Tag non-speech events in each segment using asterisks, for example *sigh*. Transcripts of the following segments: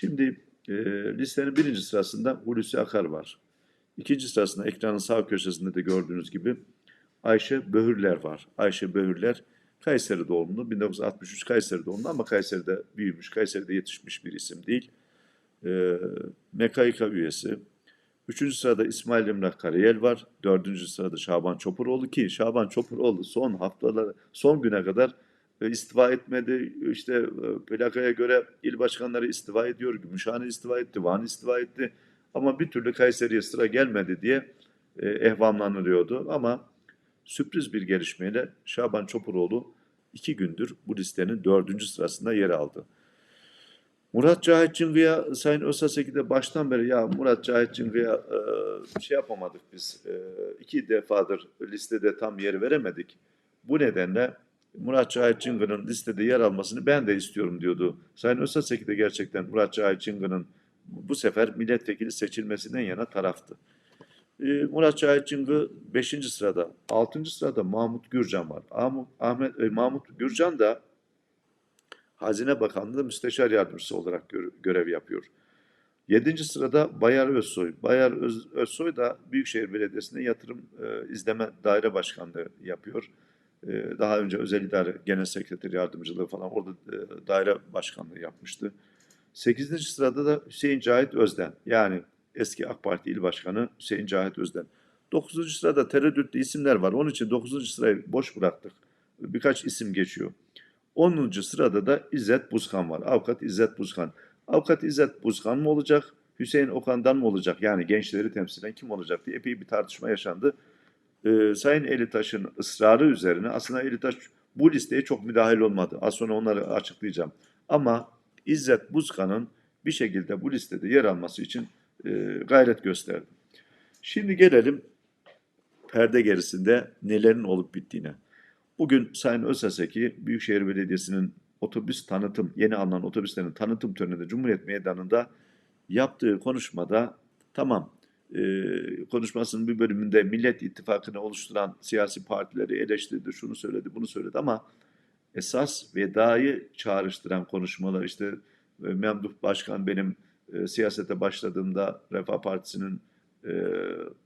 Şimdi e, listenin birinci sırasında Hulusi Akar var. İkinci sırasında ekranın sağ köşesinde de gördüğünüz gibi Ayşe Böhürler var. Ayşe Böhürler Kayseri doğumlu, 1963 Kayseri doğumlu ama Kayseri'de büyümüş, Kayseri'de yetişmiş bir isim değil. E, MKYK üyesi. Üçüncü sırada İsmail Emrah Karayel var. Dördüncü sırada Şaban Çopuroğlu ki Şaban Çopuroğlu son haftalar, son güne kadar istifa etmedi. İşte e, plakaya göre il başkanları istifa ediyor. Gümüşhane istifa etti, Van istifa etti. Ama bir türlü Kayseri'ye sıra gelmedi diye e, ehvamlanılıyordu. Ama sürpriz bir gelişmeyle Şaban Çopuroğlu iki gündür bu listenin dördüncü sırasında yer aldı. Murat Cahit Cıngı'ya Sayın Özaseki baştan beri ya Murat Cahit Cıngı'ya e, şey yapamadık biz. E, iki defadır listede tam yer veremedik. Bu nedenle Murat Cahit Cıngı'nın listede yer almasını ben de istiyorum diyordu. Sayın Özaseki de gerçekten Murat Cahit Cıngı'nın bu sefer milletvekili seçilmesinden yana taraftı. E, Murat Cahit Cıngı 5. sırada, 6. sırada Mahmut Gürcan var. Ahmet, e, Mahmut Gürcan da Hazine Bakanlığı Müsteşar Yardımcısı olarak gö- görev yapıyor. Yedinci sırada Bayar Özsoy. Bayar Öz- Özsoy da Büyükşehir Belediyesi'nde yatırım e, izleme daire başkanlığı yapıyor. E, daha önce özel idare genel sekreter yardımcılığı falan orada e, daire başkanlığı yapmıştı. Sekizinci sırada da Hüseyin Cahit Özden. Yani eski AK Parti il başkanı Hüseyin Cahit Özden. Dokuzuncu sırada tereddütlü isimler var. Onun için dokuzuncu sırayı boş bıraktık. Birkaç isim geçiyor. 10. sırada da İzzet Buzkan var. Avukat İzzet Buzkan. Avukat İzzet Buzkan mı olacak? Hüseyin Okan'dan mı olacak? Yani gençleri temsilen kim olacak diye epey bir tartışma yaşandı. Ee, Sayın Elitaş'ın ısrarı üzerine aslında Elitaş bu listeye çok müdahil olmadı. Az sonra onları açıklayacağım. Ama İzzet Buzkan'ın bir şekilde bu listede yer alması için e, gayret gösterdi. Şimdi gelelim perde gerisinde nelerin olup bittiğine. Bugün Sayın Özaseki Büyükşehir Belediyesi'nin otobüs tanıtım, yeni alınan otobüslerin tanıtım töreninde Cumhuriyet Meydanı'nda yaptığı konuşmada tamam e, konuşmasının bir bölümünde Millet İttifakı'nı oluşturan siyasi partileri eleştirdi, şunu söyledi, bunu söyledi ama esas vedayı çağrıştıran konuşmalar işte e, Memduh Başkan benim e, siyasete başladığımda Refah Partisi'nin e,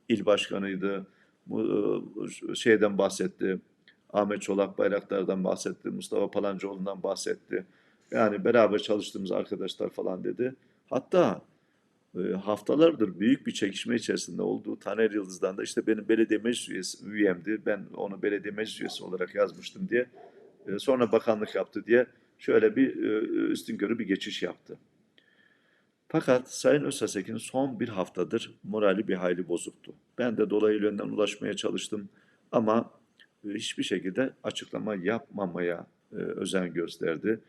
il başkanıydı. Bu şeyden bahsetti. Ahmet Çolak Bayraktar'dan bahsetti, Mustafa Palancıoğlu'ndan bahsetti. Yani beraber çalıştığımız arkadaşlar falan dedi. Hatta haftalardır büyük bir çekişme içerisinde olduğu Taner Yıldız'dan da işte benim belediye meclis üyesi, üyemdi. Ben onu belediye meclis üyesi olarak yazmıştım diye. Sonra bakanlık yaptı diye şöyle bir e, üstünkörü bir geçiş yaptı. Fakat Sayın Özsasek'in son bir haftadır morali bir hayli bozuktu. Ben de dolayı yönden ulaşmaya çalıştım ama hiçbir şekilde açıklama yapmamaya özen gösterdi.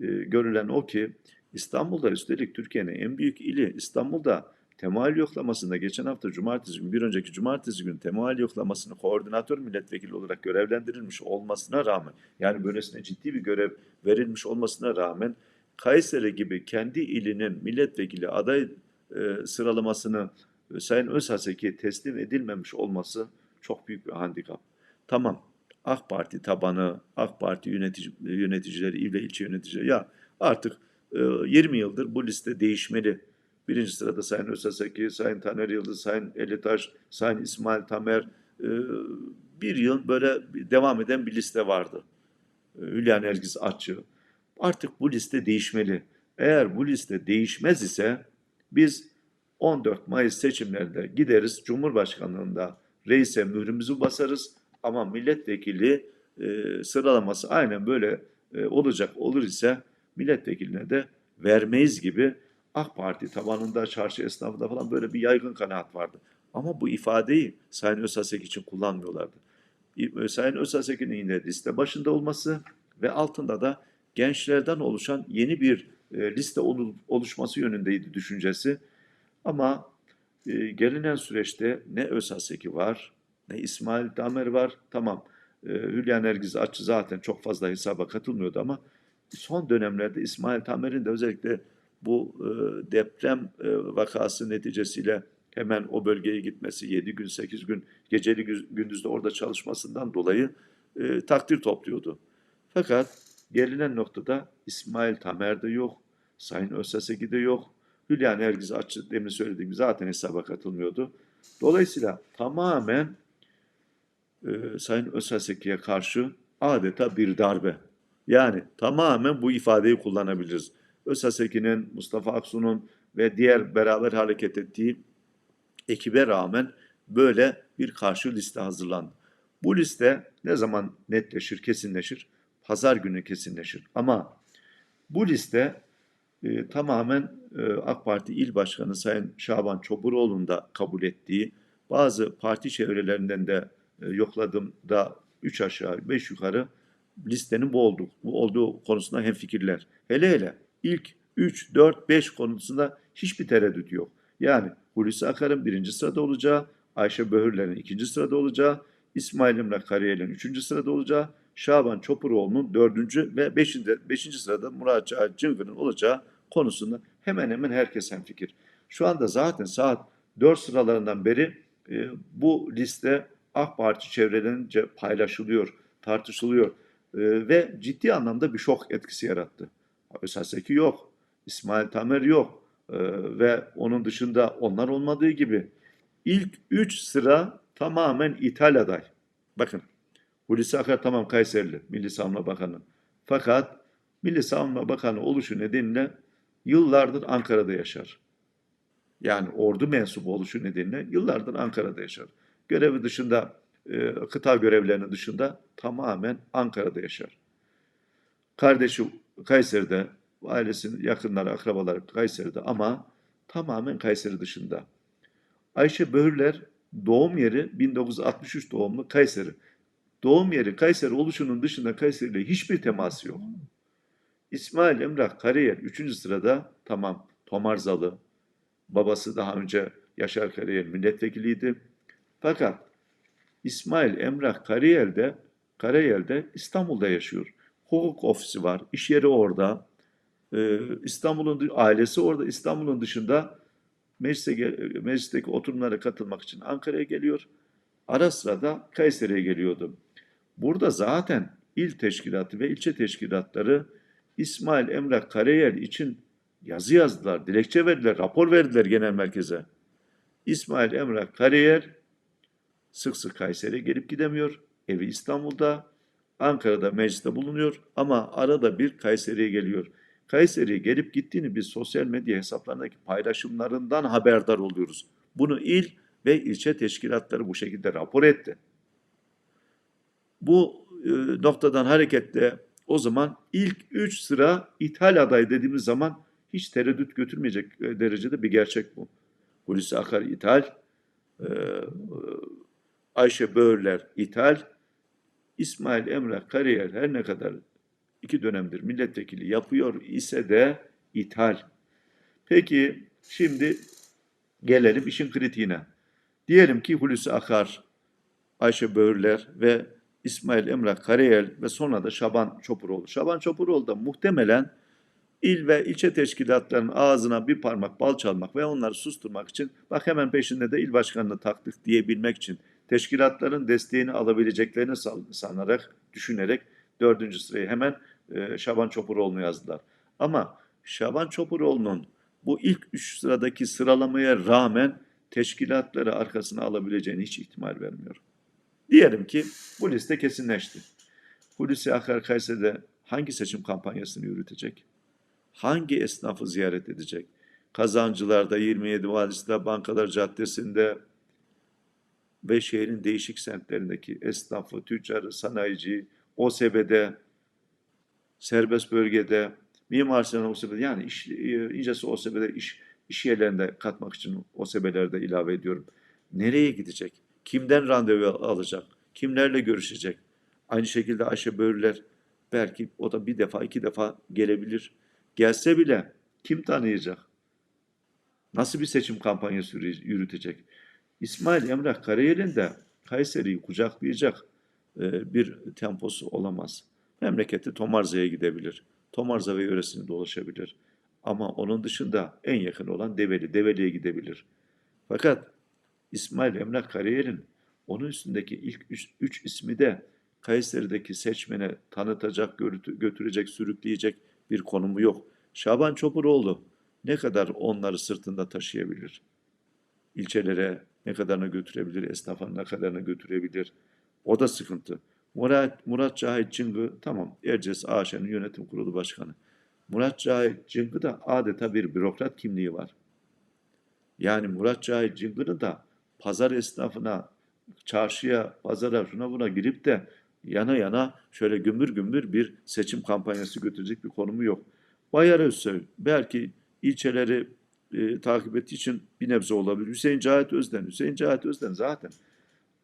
Görülen o ki İstanbul'da üstelik Türkiye'nin en büyük ili İstanbul'da temayül yoklamasında geçen hafta cumartesi gün bir önceki cumartesi gün temayül yoklamasını koordinatör milletvekili olarak görevlendirilmiş olmasına rağmen yani böylesine ciddi bir görev verilmiş olmasına rağmen Kayseri gibi kendi ilinin milletvekili aday e, sıralamasını e, Sayın Özhasek'e teslim edilmemiş olması çok büyük bir handikap. Tamam AK Parti tabanı, AK Parti yönetici, yöneticileri, il ve ilçe yöneticileri ya artık 20 yıldır bu liste değişmeli. Birinci sırada Sayın Özaseki, Sayın Taner Yıldız, Sayın Elitaş, Sayın İsmail Tamer e, bir yıl böyle devam eden bir liste vardı. E, Hülya Nergis Atçı. Artık bu liste değişmeli. Eğer bu liste değişmez ise biz 14 Mayıs seçimlerinde gideriz Cumhurbaşkanlığında reise mührümüzü basarız ama milletvekili sıralaması aynen böyle olacak olur ise milletvekiline de vermeyiz gibi AK Parti tabanında, çarşı esnafında falan böyle bir yaygın kanaat vardı. Ama bu ifadeyi Sayın Özasek için kullanmıyorlardı. İ- Sayın Özasek'in yine liste başında olması ve altında da gençlerden oluşan yeni bir e, liste olu- oluşması yönündeydi düşüncesi. Ama e, gelinen süreçte ne Özaseki var, ne İsmail Damer var. Tamam e, Hülya Nergiz Açı zaten çok fazla hesaba katılmıyordu ama son dönemlerde İsmail Tamer'in de özellikle bu e, deprem e, vakası neticesiyle hemen o bölgeye gitmesi, 7 gün 8 gün geceli gündüzde orada çalışmasından dolayı e, takdir topluyordu. Fakat gelinen noktada İsmail Tamer de yok, Sayın Özsaseki'de yok. Hülya Nergiz Açı demin söylediğim zaten hesaba katılmıyordu. Dolayısıyla tamamen e, Sayın Özsaseki'ye karşı adeta bir darbe. Yani tamamen bu ifadeyi kullanabiliriz. Özsaseki'nin, Mustafa Aksu'nun ve diğer beraber hareket ettiği ekibe rağmen böyle bir karşı liste hazırlandı. Bu liste ne zaman netleşir, kesinleşir? Pazar günü kesinleşir. Ama bu liste e, tamamen e, AK Parti İl Başkanı Sayın Şaban Çoburoğlu'nun da kabul ettiği, bazı parti çevrelerinden de e, yokladığımda 3 aşağı 5 yukarı listenin bu olduğu, bu olduğu konusunda hemfikirler. Hele hele ilk 3, 4, 5 konusunda hiçbir tereddüt yok. Yani Hulusi Akar'ın birinci sırada olacağı, Ayşe Böhürler'in ikinci sırada olacağı, İsmail Emrah Karayel'in üçüncü sırada olacağı, Şaban Çopuroğlu'nun dördüncü ve beşinci, beşinci sırada Murat Cahit Cıngır'ın olacağı konusunda hemen hemen herkes hemfikir. Şu anda zaten saat 4 sıralarından beri e, bu liste AK Parti çevrelerince paylaşılıyor, tartışılıyor e, ve ciddi anlamda bir şok etkisi yarattı. Ösaseki yok, İsmail Tamer yok e, ve onun dışında onlar olmadığı gibi ilk 3 sıra tamamen ithal aday. Bakın Hulusi Akar tamam Kayserili, Milli Savunma Bakanı. Fakat Milli Savunma Bakanı oluşu nedeniyle yıllardır Ankara'da yaşar. Yani ordu mensubu oluşu nedeniyle yıllardır Ankara'da yaşar. Görevi dışında, e, kıta görevlerinin dışında tamamen Ankara'da yaşar. Kardeşi Kayseri'de, ailesinin yakınları, akrabaları Kayseri'de ama tamamen Kayseri dışında. Ayşe Böhürler doğum yeri 1963 doğumlu Kayseri. Doğum yeri Kayseri oluşunun dışında Kayseri ile hiçbir teması yok. İsmail Emrah Kariyer 3. sırada tamam Tomarzalı. Babası daha önce Yaşar Kariyer milletvekiliydi. Fakat İsmail Emrah Karayel'de Karayel'de İstanbul'da yaşıyor. Hukuk ofisi var, iş yeri orada. Ee, İstanbul'un ailesi orada. İstanbul'un dışında meclise, gel- meclisteki oturumlara katılmak için Ankara'ya geliyor. Ara sıra da Kayseri'ye geliyordu. Burada zaten il teşkilatı ve ilçe teşkilatları İsmail Emrah Karayel için yazı yazdılar, dilekçe verdiler, rapor verdiler genel merkeze. İsmail Emrah Karayel sık sık Kayseri'ye gelip gidemiyor. Evi İstanbul'da, Ankara'da mecliste bulunuyor ama arada bir Kayseri'ye geliyor. Kayseri'ye gelip gittiğini biz sosyal medya hesaplarındaki paylaşımlarından haberdar oluyoruz. Bunu il ve ilçe teşkilatları bu şekilde rapor etti. Bu e, noktadan hareketle o zaman ilk 3 sıra ithal aday dediğimiz zaman hiç tereddüt götürmeyecek e, derecede bir gerçek bu. Hulusi Akar ithal, e, Ayşe Böğürler ithal, İsmail Emrah Karayel her ne kadar iki dönemdir milletvekili yapıyor ise de ithal. Peki şimdi gelelim işin kritiğine. Diyelim ki Hulusi Akar, Ayşe Böğürler ve İsmail Emrah Karayel ve sonra da Şaban Çopuroğlu. Şaban Çopuroğlu da muhtemelen il ve ilçe teşkilatlarının ağzına bir parmak bal çalmak ve onları susturmak için bak hemen peşinde de il başkanını taktık diyebilmek için teşkilatların desteğini alabileceklerini san- sanarak, düşünerek dördüncü sırayı hemen e, Şaban Çopuroğlu'nu yazdılar. Ama Şaban Çopuroğlu'nun bu ilk üç sıradaki sıralamaya rağmen teşkilatları arkasına alabileceğini hiç ihtimal vermiyorum. Diyelim ki bu liste kesinleşti. Hulusi Akar Kayseri'de hangi seçim kampanyasını yürütecek? Hangi esnafı ziyaret edecek? Kazancılar'da, 27 Vadisi'de, Bankalar Caddesi'nde ve şehrin değişik semtlerindeki esnafı, tüccarı, sanayici, OSB'de, serbest bölgede, Mimar Sinan OSB'de yani iş, e, incesi OSB'de iş, iş yerlerinde katmak için OSB'lerde ilave ediyorum. Nereye gidecek? Kimden randevu alacak? Kimlerle görüşecek? Aynı şekilde Ayşe Böğürler belki o da bir defa iki defa gelebilir. Gelse bile kim tanıyacak? Nasıl bir seçim kampanyası yürü- yürütecek? İsmail Emrah Karayel'in de Kayseri'yi kucaklayacak e, bir temposu olamaz. Memleketi Tomarza'ya gidebilir. Tomarza ve yöresini dolaşabilir. Ama onun dışında en yakın olan Develi, Develi'ye gidebilir. Fakat İsmail Emrah Karayel'in onun üstündeki ilk üç, üç ismi de Kayseri'deki seçmene tanıtacak, götürecek, sürükleyecek bir konumu yok. Şaban Çopuroğlu ne kadar onları sırtında taşıyabilir? İlçelere ne kadarını götürebilir, esnafa ne kadarını götürebilir? O da sıkıntı. Murat, Murat Cahit Cıngı tamam Erciyes AŞ'nin yönetim kurulu başkanı. Murat Cahit Cıngı da adeta bir bürokrat kimliği var. Yani Murat Cahit Cıngı'nın da pazar esnafına, çarşıya, pazara şuna buna girip de yana yana şöyle gümbür gümbür bir seçim kampanyası götürecek bir konumu yok. Bayar Özsoy belki ilçeleri e, takip ettiği için bir nebze olabilir. Hüseyin Cahit Özden, Hüseyin Cahit Özden zaten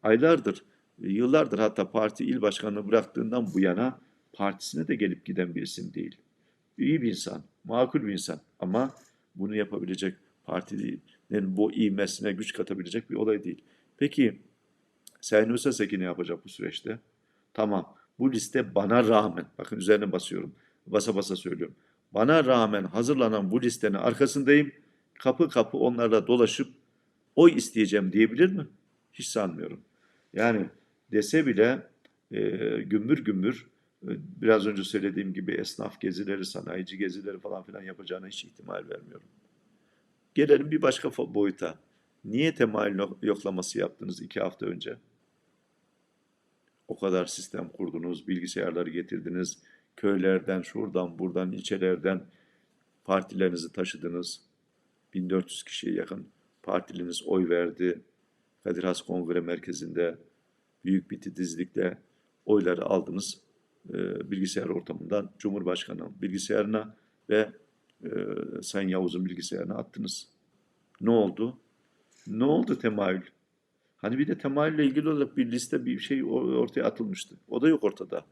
aylardır, e, yıllardır hatta parti il başkanlığı bıraktığından bu yana partisine de gelip giden bir isim değil. İyi bir insan, makul bir insan ama bunu yapabilecek partinin bu ivmesine güç katabilecek bir olay değil. Peki Sayın Özaseki ne yapacak bu süreçte? Tamam bu liste bana rağmen, bakın üzerine basıyorum, basa basa söylüyorum. Bana rağmen hazırlanan bu listenin arkasındayım. Kapı kapı onlarla dolaşıp oy isteyeceğim diyebilir mi? Hiç sanmıyorum. Yani dese bile e, gümbür gümbür biraz önce söylediğim gibi esnaf gezileri, sanayici gezileri falan filan yapacağına hiç ihtimal vermiyorum. Gelelim bir başka boyuta. Niye temayül yok- yoklaması yaptınız iki hafta önce? O kadar sistem kurdunuz, bilgisayarları getirdiniz, köylerden, şuradan, buradan, ilçelerden partilerinizi taşıdınız. 1400 kişiye yakın partiliniz oy verdi. Kadir Has Kongre Merkezi'nde büyük bir titizlikle oyları aldınız. Ee, bilgisayar ortamından Cumhurbaşkanı bilgisayarına ve e, Sayın Yavuz'un bilgisayarına attınız. Ne oldu? Ne oldu temayül? Hani bir de temayülle ilgili olarak bir liste bir şey or- ortaya atılmıştı. O da yok ortada.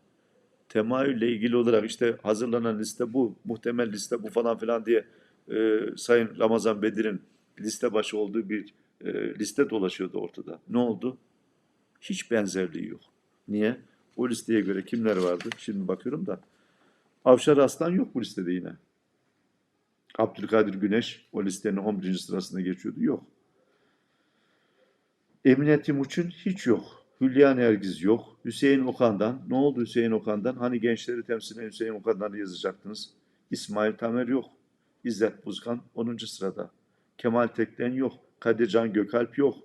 Temayülle ilgili olarak işte hazırlanan liste bu, muhtemel liste bu falan filan diye e, Sayın Ramazan Bedir'in liste başı olduğu bir e, liste dolaşıyordu ortada. Ne oldu? Hiç benzerliği yok. Niye? O listeye göre kimler vardı? Şimdi bakıyorum da. Avşar Aslan yok bu listede yine. Abdülkadir Güneş o listenin 11. sırasında geçiyordu. Yok. Emine Timuçin hiç yok. Hülya Nergiz yok. Hüseyin Okan'dan. Ne oldu Hüseyin Okan'dan? Hani gençleri temsil eden Hüseyin Okan'dan yazacaktınız. İsmail Tamer yok. İzzet Buzkan 10. sırada. Kemal Tekten yok. Kadircan Gökalp yok.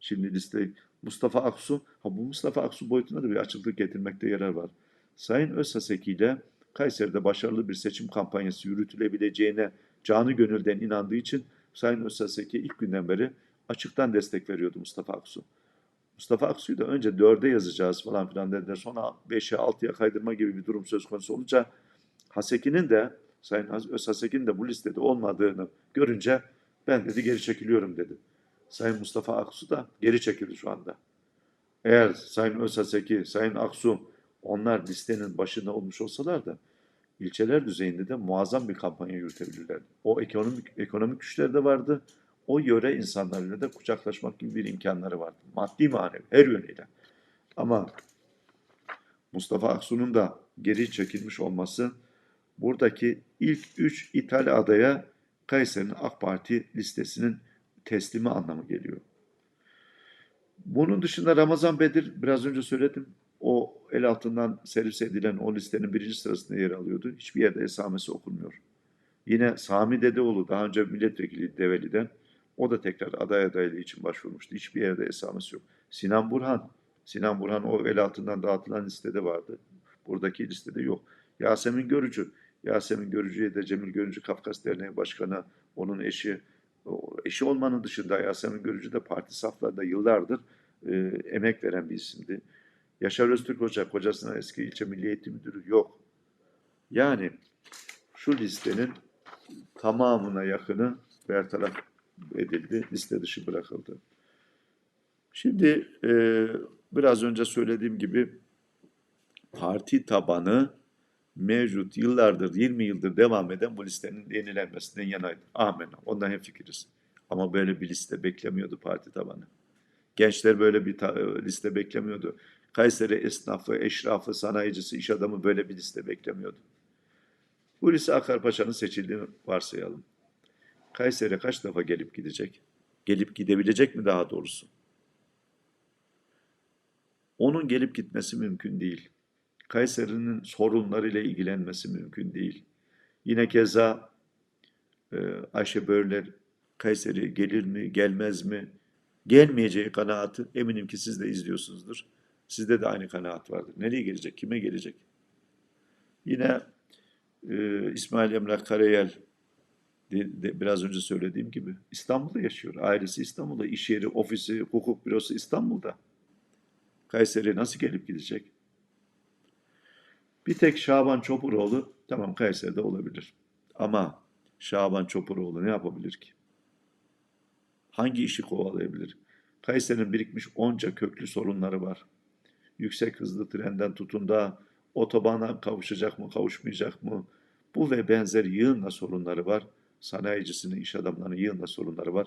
Şimdi liste Mustafa Aksu. Ha bu Mustafa Aksu boyutuna da bir açıklık getirmekte yarar var. Sayın Özsaseki ile Kayseri'de başarılı bir seçim kampanyası yürütülebileceğine canı gönülden inandığı için Sayın Özsaseki ilk günden beri açıktan destek veriyordu Mustafa Aksu. Mustafa Aksu'yu da önce dörde yazacağız falan filan dediler. Sonra beşe altıya kaydırma gibi bir durum söz konusu olunca Haseki'nin de Sayın Öz Haseki'nin de bu listede olmadığını görünce ben dedi geri çekiliyorum dedi. Sayın Mustafa Aksu da geri çekildi şu anda. Eğer Sayın Öz Haseki, Sayın Aksu onlar listenin başında olmuş olsalar da ilçeler düzeyinde de muazzam bir kampanya yürütebilirlerdi. O ekonomik ekonomik güçleri de vardı. O yöre insanlarıyla da kucaklaşmak gibi bir imkanları vardı. Maddi manevi her yönüyle. Ama Mustafa Aksu'nun da geri çekilmiş olması buradaki ilk üç ithal adaya Kayseri'nin AK Parti listesinin teslimi anlamı geliyor. Bunun dışında Ramazan Bedir biraz önce söyledim. O el altından servis edilen o listenin birinci sırasında yer alıyordu. Hiçbir yerde esamesi okunmuyor. Yine Sami Dedeoğlu daha önce milletvekili Develi'den o da tekrar aday adaylığı için başvurmuştu. Hiçbir yerde esamesi yok. Sinan Burhan, Sinan Burhan o el altından dağıtılan listede vardı. Buradaki listede yok. Yasemin Görücü, Yasemin Görücü'ye de Cemil Görücü Kafkas Derneği Başkanı, onun eşi, eşi olmanın dışında Yasemin Görücü de parti saflarında yıllardır e, emek veren bir isimdi. Yaşar Öztürk Hoca, kocasına eski ilçe milli eğitim müdürü yok. Yani şu listenin tamamına yakını bertaraf edildi, liste dışı bırakıldı. Şimdi e, biraz önce söylediğim gibi parti tabanı mevcut yıllardır, 20 yıldır devam eden bu listenin yenilenmesinden yanaydı. Amin. Ondan hemfikiriz. Ama böyle bir liste beklemiyordu parti tabanı. Gençler böyle bir e, liste beklemiyordu. Kayseri esnafı, eşrafı, sanayicisi, iş adamı böyle bir liste beklemiyordu. Hulusi Akar Paşa'nın seçildiğini varsayalım. Kayseri'ye kaç defa gelip gidecek? Gelip gidebilecek mi daha doğrusu? Onun gelip gitmesi mümkün değil. Kayseri'nin sorunlarıyla ilgilenmesi mümkün değil. Yine keza e, Ayşe Börler Kayseri gelir mi, gelmez mi? Gelmeyeceği kanaati eminim ki siz de izliyorsunuzdur. Sizde de aynı kanaat vardır. Nereye gelecek, kime gelecek? Yine e, İsmail Emrah Karayel de, de biraz önce söylediğim gibi İstanbul'da yaşıyor. Ailesi İstanbul'da, iş yeri, ofisi, hukuk bürosu İstanbul'da. Kayseri'ye nasıl gelip gidecek? Bir tek Şaban Çopuroğlu tamam Kayseri'de olabilir. Ama Şaban Çopuroğlu ne yapabilir ki? Hangi işi kovalayabilir? Kayseri'nin birikmiş onca köklü sorunları var. Yüksek hızlı trenden tutun da otobana kavuşacak mı, kavuşmayacak mı? Bu ve benzeri yığınla sorunları var. Sanayicisinin, iş adamlarının yığınla sorunları var.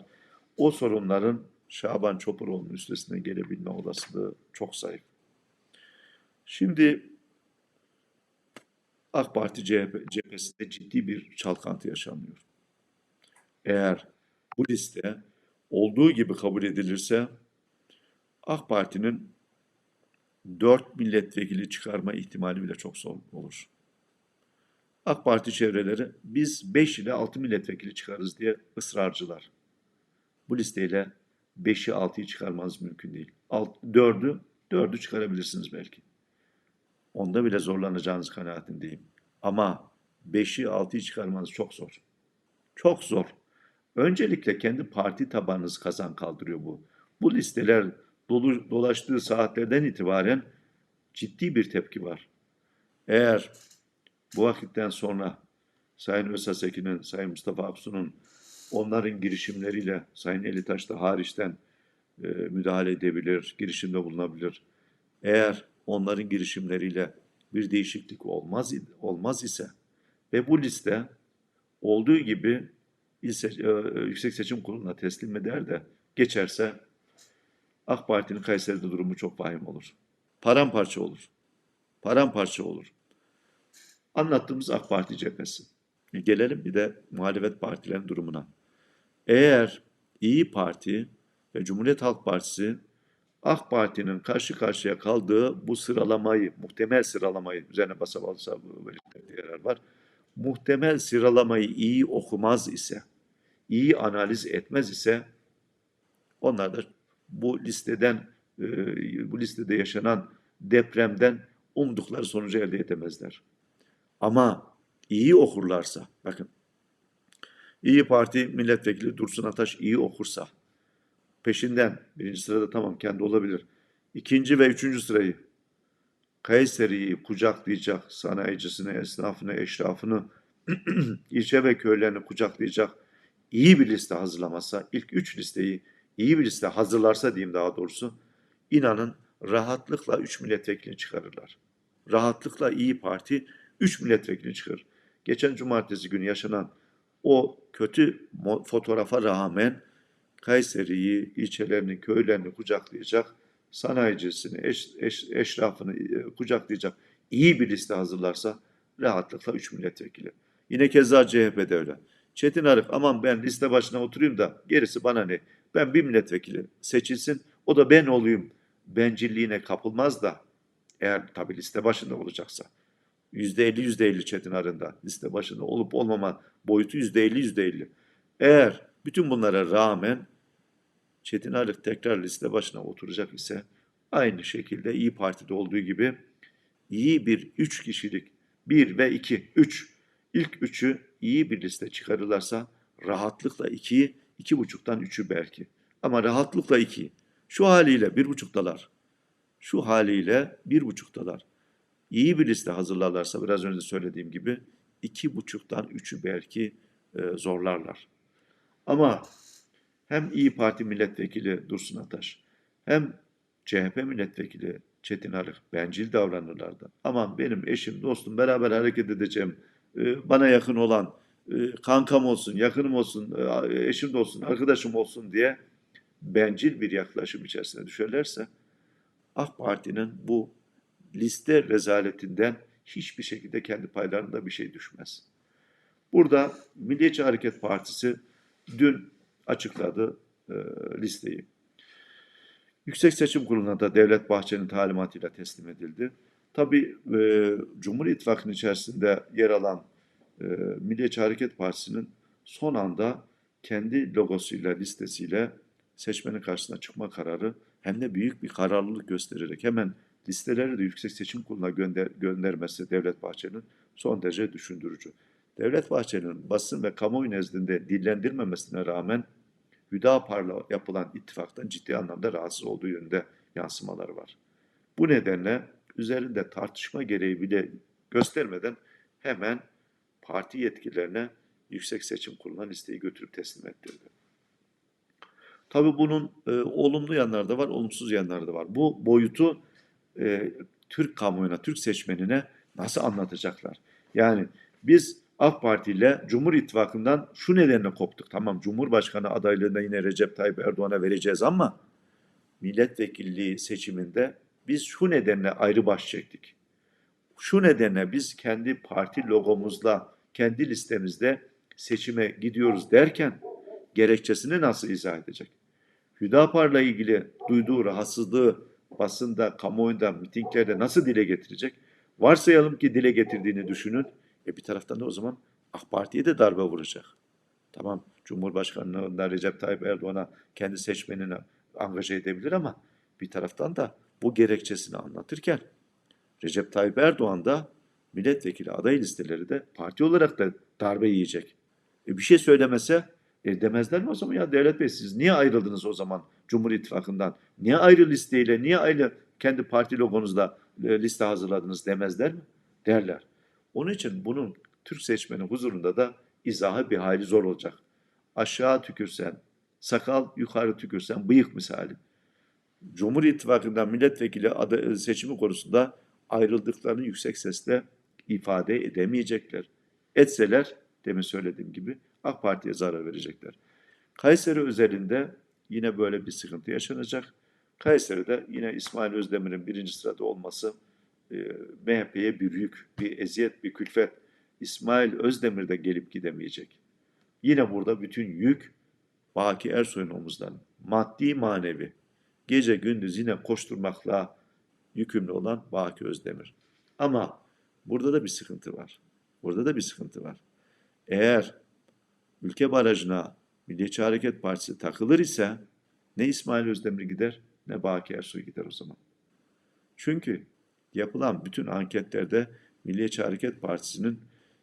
O sorunların Şaban Çopuroğlu'nun üstesinden gelebilme olasılığı çok zayıf. Şimdi AK Parti CHP, cephesinde ciddi bir çalkantı yaşanıyor. Eğer bu liste olduğu gibi kabul edilirse AK Parti'nin 4 milletvekili çıkarma ihtimali bile çok zor olur. AK Parti çevreleri biz 5 ile 6 milletvekili çıkarız diye ısrarcılar. Bu listeyle 5'i 6'yı çıkarmanız mümkün değil. 4'ü 4'ü çıkarabilirsiniz belki. Onda bile zorlanacağınız kanaatindeyim. Ama 5'i 6'yı çıkarmanız çok zor. Çok zor. Öncelikle kendi parti tabanınız kazan kaldırıyor bu. Bu listeler dolu, dolaştığı saatlerden itibaren ciddi bir tepki var. Eğer bu vakitten sonra Sayın Özhaseki'nin, Sayın Mustafa Aksu'nun onların girişimleriyle Sayın Elitaş da hariçten e, müdahale edebilir, girişimde bulunabilir. Eğer onların girişimleriyle bir değişiklik olmaz olmaz ise ve bu liste olduğu gibi İl Seç- e, Yüksek Seçim Kurulu'na teslim eder de geçerse AK Parti'nin Kayseri'de durumu çok vahim olur. Paramparça olur. Paramparça olur. Anlattığımız AK Parti cephesi. E, Gelelim bir de muhalefet partilerin durumuna. Eğer İyi Parti ve Cumhuriyet Halk Partisi AK Parti'nin karşı karşıya kaldığı bu sıralamayı, muhtemel sıralamayı, üzerine basa basa belirttiği yarar var. Muhtemel sıralamayı iyi okumaz ise, iyi analiz etmez ise onlar da bu listeden, e, bu listede yaşanan depremden umdukları sonucu elde edemezler. Ama iyi okurlarsa, bakın, İyi Parti milletvekili Dursun Ataş iyi okursa, peşinden birinci sırada tamam kendi olabilir. İkinci ve üçüncü sırayı Kayseri'yi kucaklayacak, sanayicisini, esnafını, eşrafını, *clears throat* ilçe ve köylerini kucaklayacak iyi bir liste hazırlamazsa, ilk üç listeyi iyi bir liste hazırlarsa diyeyim daha doğrusu, inanın rahatlıkla üç milletvekili çıkarırlar. Rahatlıkla İyi Parti üç milletvekili çıkarır. Geçen cumartesi günü yaşanan o kötü fotoğrafa rağmen Kayseri'yi, ilçelerini, köylerini kucaklayacak, sanayicisini, eş, eş, eşrafını e, kucaklayacak iyi bir liste hazırlarsa rahatlıkla 3 milletvekili. Yine keza CHP'de öyle. Çetin Arık aman ben liste başına oturayım da gerisi bana ne? Ben bir milletvekili seçilsin o da ben olayım. Bencilliğine kapılmaz da eğer tabii liste başında olacaksa. %50 %50 Çetin Arık'ın liste başında olup olmama boyutu %50 %50. Eğer bütün bunlara rağmen Çetin Arık tekrar liste başına oturacak ise aynı şekilde İyi Parti'de olduğu gibi iyi bir üç kişilik bir ve iki, üç ilk üçü iyi bir liste çıkarırlarsa rahatlıkla ikiyi, iki buçuktan üçü belki. Ama rahatlıkla iki. Şu haliyle bir buçuktalar. Şu haliyle bir buçuktalar. İyi bir liste hazırlarlarsa biraz önce söylediğim gibi iki buçuktan üçü belki e, zorlarlar. Ama hem İyi Parti milletvekili Dursun Ataş hem CHP milletvekili Çetin Arık bencil davranırlardı. Aman benim eşim, dostum beraber hareket edeceğim. e, Bana yakın olan, e, kankam olsun, yakınım olsun, e, eşim de olsun, arkadaşım olsun diye bencil bir yaklaşım içerisine düşerlerse AK Parti'nin bu liste rezaletinden hiçbir şekilde kendi paylarında bir şey düşmez. Burada Milliyetçi Hareket Partisi dün açıkladı e, listeyi. Yüksek Seçim Kurulu'na da Devlet Bahçeli'nin talimatıyla teslim edildi. Tabii e, Cumhur İttifakı'nın içerisinde yer alan e, Milliyetçi Hareket Partisi'nin son anda kendi logosuyla, listesiyle seçmenin karşısına çıkma kararı hem de büyük bir kararlılık göstererek hemen listeleri de Yüksek Seçim Kurulu'na gönder, göndermesi Devlet Bahçeli'nin son derece düşündürücü. Devlet Bahçeli'nin basın ve kamuoyu nezdinde dillendirmemesine rağmen Hüdapar'la yapılan ittifaktan ciddi anlamda rahatsız olduğu yönünde yansımaları var. Bu nedenle üzerinde tartışma gereği bile göstermeden hemen parti yetkililerine Yüksek Seçim Kurulu'na listeyi götürüp teslim ettirdi. Tabii bunun e, olumlu yanları da var, olumsuz yanları da var. Bu boyutu e, Türk kamuoyuna, Türk seçmenine nasıl anlatacaklar? Yani biz AK Parti ile Cumhur İttifakı'ndan şu nedenle koptuk. Tamam Cumhurbaşkanı adaylığında yine Recep Tayyip Erdoğan'a vereceğiz ama milletvekilliği seçiminde biz şu nedenle ayrı baş çektik. Şu nedenle biz kendi parti logomuzla, kendi listemizde seçime gidiyoruz derken gerekçesini nasıl izah edecek? Hüdapar'la ilgili duyduğu rahatsızlığı basında, kamuoyunda, mitinglerde nasıl dile getirecek? Varsayalım ki dile getirdiğini düşünün. E bir taraftan da o zaman AK Parti'ye de darbe vuracak. Tamam Cumhurbaşkanlığında Recep Tayyip Erdoğan'a kendi seçmenini angaje edebilir ama bir taraftan da bu gerekçesini anlatırken Recep Tayyip Erdoğan da milletvekili aday listeleri de parti olarak da darbe yiyecek. E bir şey söylemese e demezler mi o zaman ya Devlet Bey siz niye ayrıldınız o zaman Cumhur İttifakı'ndan? Niye ayrı listeyle, niye ayrı kendi parti logonuzla e, liste hazırladınız demezler mi? Derler. Onun için bunun Türk seçmenin huzurunda da izahı bir hayli zor olacak. Aşağı tükürsen, sakal yukarı tükürsen bıyık misali. Cumhur İttifakı'ndan milletvekili aday, seçimi konusunda ayrıldıklarını yüksek sesle ifade edemeyecekler. Etseler, demin söylediğim gibi AK Parti'ye zarar verecekler. Kayseri özelinde yine böyle bir sıkıntı yaşanacak. Kayseri'de yine İsmail Özdemir'in birinci sırada olması e, MHP'ye bir yük, bir eziyet, bir külfet. İsmail Özdemir de gelip gidemeyecek. Yine burada bütün yük Baki Ersoy'un omuzlarında. Maddi manevi. Gece gündüz yine koşturmakla yükümlü olan Baki Özdemir. Ama burada da bir sıkıntı var. Burada da bir sıkıntı var. Eğer ülke barajına Milliyetçi Hareket Partisi takılır ise ne İsmail Özdemir gider ne Baki Ersoy gider o zaman. Çünkü yapılan bütün anketlerde Milliyetçi Hareket Partisi'nin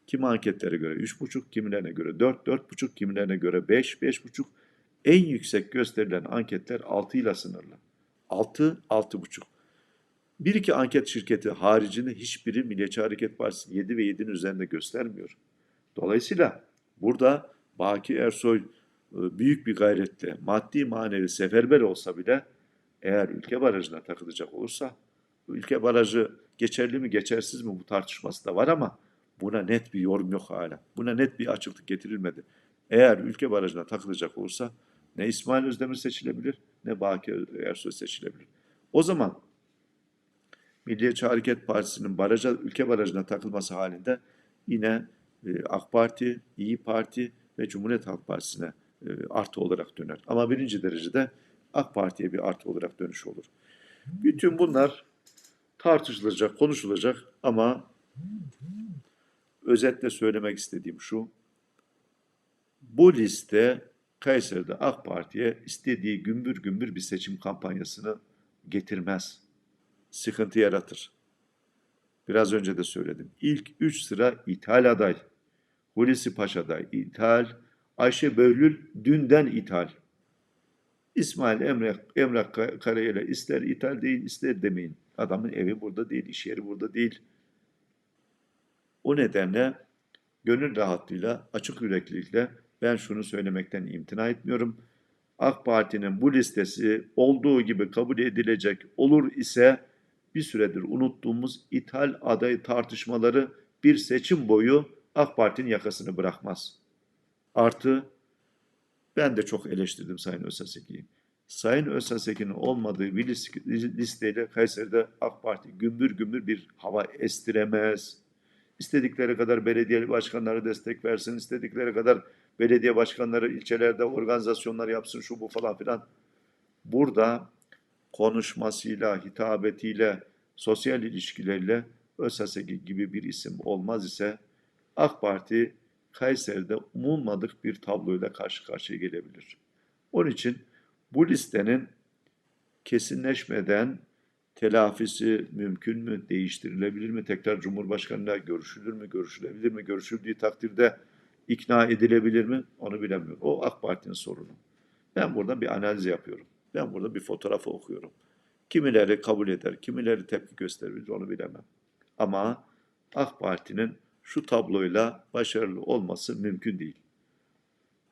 kim anketlere göre 3,5, kimilerine göre 4, 4,5, kimilerine göre 5, 5,5 en yüksek gösterilen anketler 6 ile sınırlı. 6, 6,5. Bir iki anket şirketi haricinde hiçbiri Milliyetçi Hareket Partisi 7 ve 7'nin üzerinde göstermiyor. Dolayısıyla burada Baki Ersoy e, büyük bir gayretle maddi manevi seferber olsa bile eğer ülke barajına takılacak olursa ülke barajı geçerli mi geçersiz mi bu tartışması da var ama buna net bir yorum yok hala. Buna net bir açıklık getirilmedi. Eğer ülke barajına takılacak olursa ne İsmail Özdemir seçilebilir ne Baki Ersoy seçilebilir. O zaman Milliyetçi Hareket Partisi'nin baraja, ülke barajına takılması halinde yine e, AK Parti, İyi Parti ve Cumhuriyet Halk Partisi'ne e, artı olarak döner. Ama birinci derecede AK Parti'ye bir artı olarak dönüş olur. Bütün bunlar tartışılacak, konuşulacak ama özetle söylemek istediğim şu. Bu liste Kayseri'de AK Parti'ye istediği gümbür gümbür bir seçim kampanyasını getirmez. Sıkıntı yaratır. Biraz önce de söyledim. İlk üç sıra ithal aday. Hulusi Paşa'da ithal, Ayşe Böhlül dünden ithal. İsmail Emre, Emrah Karayel'e ister ithal değil ister demeyin. Adamın evi burada değil, iş yeri burada değil. O nedenle gönül rahatlığıyla, açık yüreklilikle ben şunu söylemekten imtina etmiyorum. AK Parti'nin bu listesi olduğu gibi kabul edilecek olur ise bir süredir unuttuğumuz ithal aday tartışmaları bir seçim boyu AK Parti'nin yakasını bırakmaz. Artı ben de çok eleştirdim Sayın Özsaseki'yi. Sayın Özsaseki'nin olmadığı bir listeyle Kayseri'de AK Parti gümbür gümbür bir hava estiremez. İstedikleri kadar belediye başkanları destek versin, istedikleri kadar belediye başkanları ilçelerde organizasyonlar yapsın şu bu falan filan. Burada konuşmasıyla, hitabetiyle, sosyal ilişkileriyle Özsaseki gibi bir isim olmaz ise AK Parti Kayseri'de umulmadık bir tabloyla karşı karşıya gelebilir. Onun için bu listenin kesinleşmeden telafisi mümkün mü, değiştirilebilir mi, tekrar Cumhurbaşkanı'yla görüşülür mü, görüşülebilir mi, görüşüldüğü takdirde ikna edilebilir mi onu bilemiyorum. O AK Parti'nin sorunu. Ben burada bir analiz yapıyorum. Ben burada bir fotoğrafı okuyorum. Kimileri kabul eder, kimileri tepki gösterir onu bilemem. Ama AK Parti'nin şu tabloyla başarılı olması mümkün değil.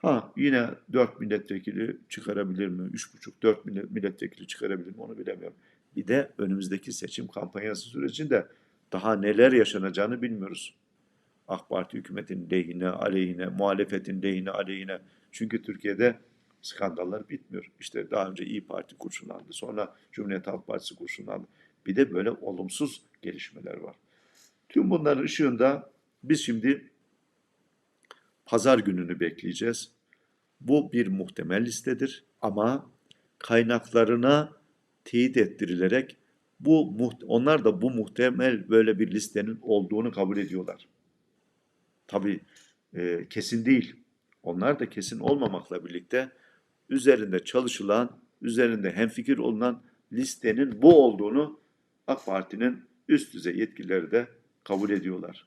Ha yine 4 milletvekili çıkarabilir mi? 3,5-4 milletvekili çıkarabilir mi? Onu bilemiyorum. Bir de önümüzdeki seçim kampanyası sürecinde daha neler yaşanacağını bilmiyoruz. AK Parti hükümetin lehine, aleyhine, muhalefetin lehine, aleyhine. Çünkü Türkiye'de skandallar bitmiyor. İşte daha önce İyi Parti kurşunlandı. Sonra Cumhuriyet Halk Partisi kurşunlandı. Bir de böyle olumsuz gelişmeler var. Tüm bunların ışığında biz şimdi pazar gününü bekleyeceğiz. Bu bir muhtemel listedir ama kaynaklarına teyit ettirilerek bu onlar da bu muhtemel böyle bir listenin olduğunu kabul ediyorlar. Tabii e, kesin değil. Onlar da kesin olmamakla birlikte üzerinde çalışılan, üzerinde hemfikir olunan listenin bu olduğunu AK Parti'nin üst düzey yetkilileri de kabul ediyorlar.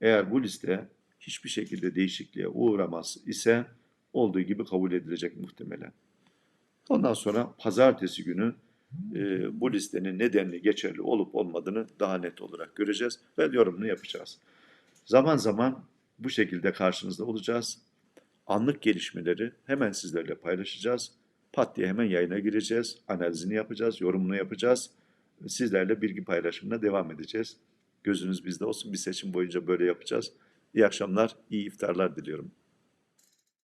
Eğer bu liste hiçbir şekilde değişikliğe uğramaz ise olduğu gibi kabul edilecek muhtemelen. Ondan sonra pazartesi günü e, bu listenin nedenli geçerli olup olmadığını daha net olarak göreceğiz ve yorumunu yapacağız. Zaman zaman bu şekilde karşınızda olacağız. Anlık gelişmeleri hemen sizlerle paylaşacağız. Pat diye hemen yayına gireceğiz. Analizini yapacağız, yorumunu yapacağız. Sizlerle bilgi paylaşımına devam edeceğiz. Gözünüz bizde olsun. Bir seçim boyunca böyle yapacağız. İyi akşamlar, iyi iftarlar diliyorum.